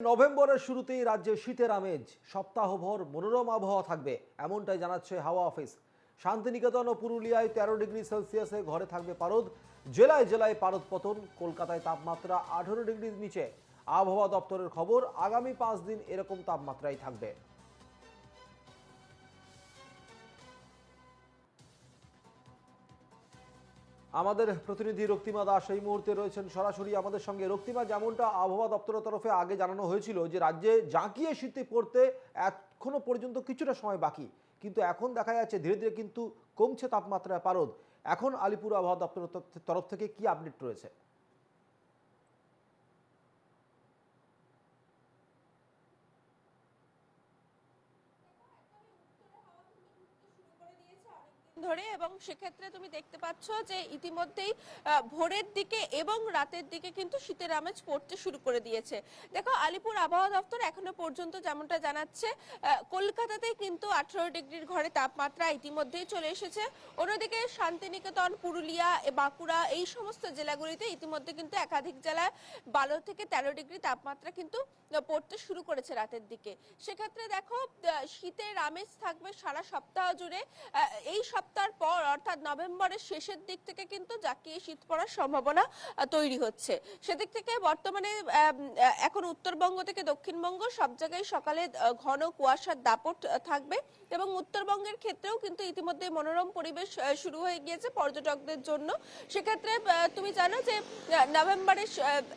নভেম্বরের শুরুতেই রাজ্যে শীতের আমেজ, সপ্তাহভর মনোরম আবহাওয়া থাকবে, এমনটাই জানাচ্ছে হাওয়া অফিস। শান্তিনিকেতন ও পুরুলিয়ায় তেরো ডিগ্রি সেলসিয়াসে ঘরে থাকবে পারদ, জেলায় জেলায় পারদ পতন, কলকাতায় তাপমাত্রা আঠেরো ডিগ্রির নিচে। আবহাওয়া দপ্তরের খবর, আগামী পাঁচ দিন এরকম তাপমাত্রাই থাকবে। আমাদের প্রতিনিধি রক্তিমা দাস এই মুহূর্তে রয়েছেন সরাসরি আমাদের সঙ্গে। রক্তিমা, যেমনটা আবহাওয়া দপ্তরের তরফে আগে জানানো হয়েছিল যে রাজ্যে জাঁকিয়ে শীতে পড়তে এখনও পর্যন্ত কিছুটা সময় বাকি। কিন্তু এখন দেখা যাচ্ছে ধীরে ধীরে কিন্তু কমছে তাপমাত্রা পারদ। এখন আলিপুর আবহাওয়া দপ্তরের তরফ থেকে কি আপডেট রয়েছে? ধরে এবং সেক্ষেত্রে তুমি দেখতে পাচ্ছ যে ইতিমধ্যেই ভোরের দিকে এবং রাতের দিকে কিন্তু শীতের আমেজ পড়তে শুরু করে দিয়েছে। দেখো, আলিপুর আবহাওয়া দপ্তর এখনও পর্যন্ত যেমনটা জানাচ্ছে কলকাতাতেই কিন্তু আঠারো ডিগ্রির ঘরে তাপমাত্রা ইতিমধ্যেই চলে এসেছে। অন্যদিকে শান্তিনিকেতন, পুরুলিয়া বাঁকুড়া এই সমস্ত জেলাগুলিতে ইতিমধ্যে কিন্তু একাধিক জেলায় বারো থেকে তেরো ডিগ্রি তাপমাত্রা কিন্তু পড়তে শুরু করেছে রাতের দিকে। সেক্ষেত্রে দেখো শীতের আমেজ থাকবে সারা সপ্তাহ জুড়ে। এই এই সপ্তাহের পর, অর্থাৎ নভেম্বরের শেষের দিক থেকে কিন্তু জাকিয়ে শীত পড়ার সম্ভাবনা তৈরি হচ্ছে। সেদিক থেকে বর্তমানে এখন উত্তরবঙ্গ থেকে দক্ষিণবঙ্গ সব জায়গায় সকালে ঘন কুয়াশার দাপট থাকবে এবং উত্তরবঙ্গের ক্ষেত্রেও কিন্তু ইতিমধ্যে মনোরম পরিবেশ শুরু হয়ে গিয়েছে পর্যটকদের জন্য। সেক্ষেত্রে তুমি জানো যে নভেম্বরের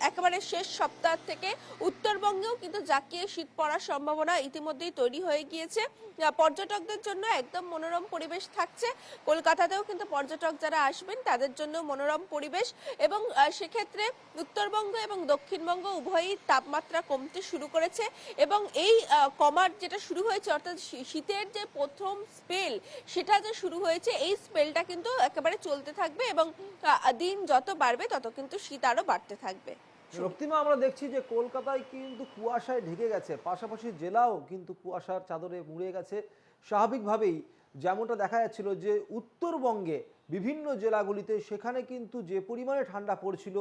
একেবারে শেষ সপ্তাহ থেকে উত্তরবঙ্গেও কিন্তু জাকিয়ে শীত পড়ার সম্ভাবনা ইতিমধ্যেই তৈরি হয়ে গিয়েছে। পর্যটকদের জন্য একদম মনোরম পরিবেশ থাকছে। কলকাতাতেও কিন্তু পর্যটক যারা আসবেন, তাদের জন্য মনোরম পরিবেশ এবং সেক্ষেত্রে উত্তরবঙ্গ এবং দক্ষিণবঙ্গ উভয়ই তাপমাত্রা কমতে শুরু করেছে এবং এই কমার যেটা শুরু হয়েছে, অর্থাৎ শীতের যে প্রথম স্পেল সেটা যে শুরু হয়েছে, এই স্পেলটা কিন্তু একেবারে চলতে থাকবে এবং দিন যত বাড়বে তত কিন্তু শীত আরও বাড়তে থাকবে। রক্তিমা, আমরা দেখছি যে কলকাতায় কিন্তু কুয়াশায় ঢেকে গেছে, পাশাপাশি জেলাও কিন্তু কুয়াশার চাদরে মুড়ে গেছে। স্বাভাবিকভাবেই যেমনটা দেখা যাচ্ছিল যে উত্তরবঙ্গে বিভিন্ন জেলাগুলিতে সেখানে কিন্তু যে পরিমাণে ঠান্ডা পড়ছিল,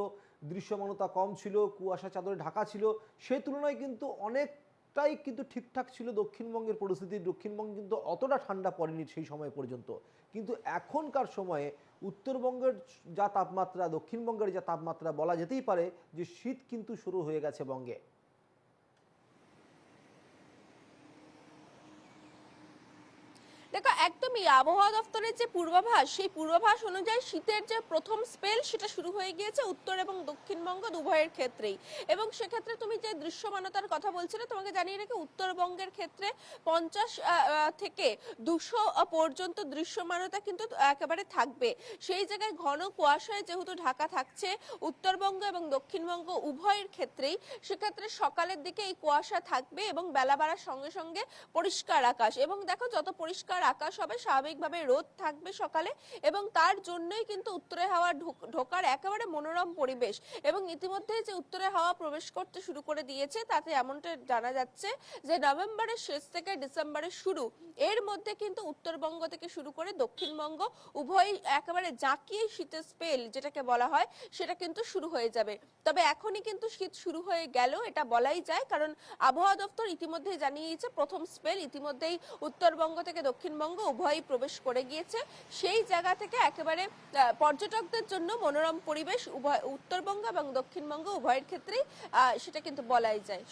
দৃশ্যমানতা কম ছিল, কুয়াশা চাদরে ঢাকা ছিল, সে তুলনায় কিন্তু অনেকটাই কিন্তু ঠিকঠাক ছিল দক্ষিণবঙ্গের পরিস্থিতি। দক্ষিণবঙ্গে কিন্তু অতটা ঠান্ডা পড়েনি সেই সময় পর্যন্ত। কিন্তু এখনকার সময়ে উত্তরবঙ্গের যা তাপমাত্রা, দক্ষিণবঙ্গের যা তাপমাত্রা বলা যেতেই পারে যে শীত কিন্তু শুরু হয়ে গেছে বঙ্গে। দেখো একদমই আবহাওয়া দপ্তরের যে পূর্বাভাস, সেই পূর্বাভাস অনুযায়ী শীতের যে প্রথম স্পেল সেটা শুরু হয়ে গিয়েছে উত্তর এবং দক্ষিণবঙ্গ উভয়ের ক্ষেত্রেই। এবং সেক্ষেত্রে তুমি যে দৃশ্যমানতার কথা বলছিলে, তোমাকে জানিয়ে রেখে উত্তরবঙ্গের ক্ষেত্রে পঞ্চাশ থেকে দুশো পর্যন্ত দৃশ্যমানতা কিন্তু একেবারে থাকবে। সেই জায়গায় ঘন কুয়াশায় যেহেতু ঢাকা থাকছে, উত্তরবঙ্গ এবং দক্ষিণবঙ্গ উভয়ের ক্ষেত্রেই, সেক্ষেত্রে সকালের দিকে এই কুয়াশা থাকবে এবং বেলা বাড়ার সঙ্গে সঙ্গে পরিষ্কার আকাশ। এবং দেখো, যত পরিষ্কার আকাশ হবে স্বাভাবিকভাবে রোদ থাকবে সকালে এবং তার জন্যই কিন্তু উত্তরে হাওয়া ঢোক- ঢোকার একেবারে মনোরম পরিবেশ এবং ইতিমধ্যে যে উত্তরে হাওয়া প্রবেশ করতে শুরু করে দিয়েছে তাতে এমনটা জানা যাচ্ছে যে নভেম্বরের শেষ থেকে ডিসেম্বরের শুরু এর মধ্যে কিন্তু উত্তরবঙ্গ থেকে শুরু করে দক্ষিণবঙ্গ উভয় একেবারে জাঁকিয়ে শীতের স্পেল যেটাকে বলা হয় সেটা কিন্তু শুরু হয়ে যাবে। তবে এখনই কিন্তু শীত শুরু হয়ে গেল এটা বলাই যায় কারণ আবহাওয়া দপ্তর ইতিমধ্যে জানিয়েছে প্রথম স্পেল ইতিমধ্যেই উত্তরবঙ্গ থেকে দক্ষিণবঙ্গ উভয়ই প্রবেশ করে গিয়েছে। সেই জায়গা থেকে একেবারে পর্যটকদের জন্য মনোরম পরিবেশ, উভয় উত্তরবঙ্গ এবং দক্ষিণবঙ্গ উভয়ের ক্ষেত্রেই সেটা কিন্তু বলাই যায়।